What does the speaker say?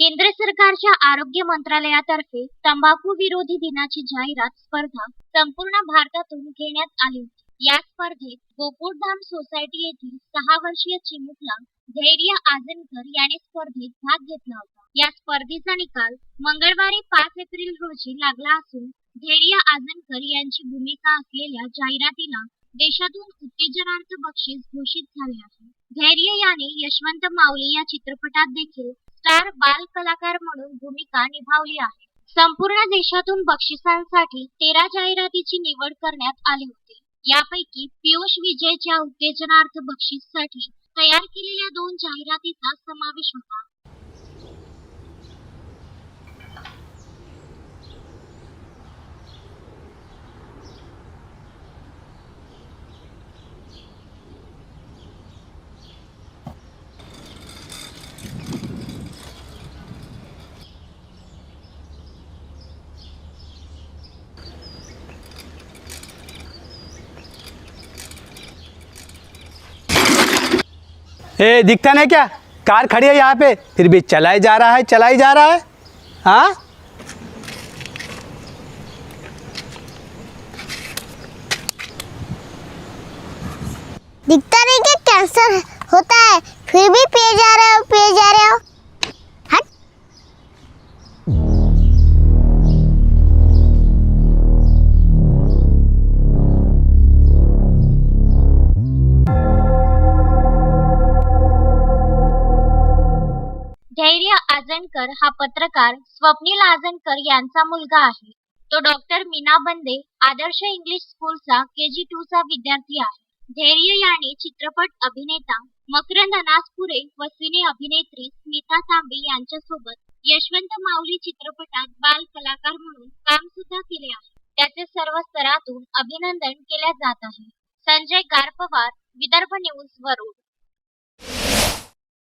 केंद्र सरकारच्या आरोग्य मंत्रालयातर्फे तंबाखू विरोधी दिनाची जाहिरात स्पर्धा संपूर्ण भारतातून घेण्यात आली होती. या स्पर्धेत गोकुळधाम सोसायटी येथील सहा वर्षीय चिमुकला धैर्य आजनकर याने स्पर्धेत भाग घेतला होता. या स्पर्धेचा निकाल मंगळवारी पाच एप्रिल रोजी लागला असून धैर्य आजनकर यांची भूमिका असलेल्या जाहिरातीला देशातून उत्तेजनार्थ बक्षीस घोषित झाले आहे. धैर्य याने यशवंत माऊली या चित्रपटात देखील स्टार बाल कलाकार म्हणून भूमिका निभावली आहे. संपूर्ण देशातून बक्षिसांसाठी तेरा जाहिरातीची निवड करण्यात आली होती. यापैकी पियुष विजयच्या उत्तेजनार्थ बक्षीससाठी तयार केलेल्या दोन जाहिरातीचा समावेश होता. ए, दिखता नहीं क्या? कार खड़ी है यहाँ पे। फिर भी चलाई जा रहा है, चलाई जा रहा है। हाँ? दिखता नहीं क्या? कैंसर होता है। फिर भी पिए जा रहे धैर्य आजनकर हा पत्रकार स्वप्नील आजनकर यांचा मुलगा आहे. तो डॉक्टर मीना बंदे आदर्श इंग्लिश स्कूलचा के जी टू चा विद्यार्थी आहे. धैर्य याने चित्रपट अभिनेता मकरंद अनासपुरे व सिने अभिनेत्री स्मिता तांबे यांच्यासोबत यशवंत माऊली चित्रपटात बाल कलाकार म्हणून काम सुद्धा केले आहे. त्याचे सर्व स्तरातून अभिनंदन केल्या जात आहे. संजय गारपवार विदर्भ न्यूज वरुड.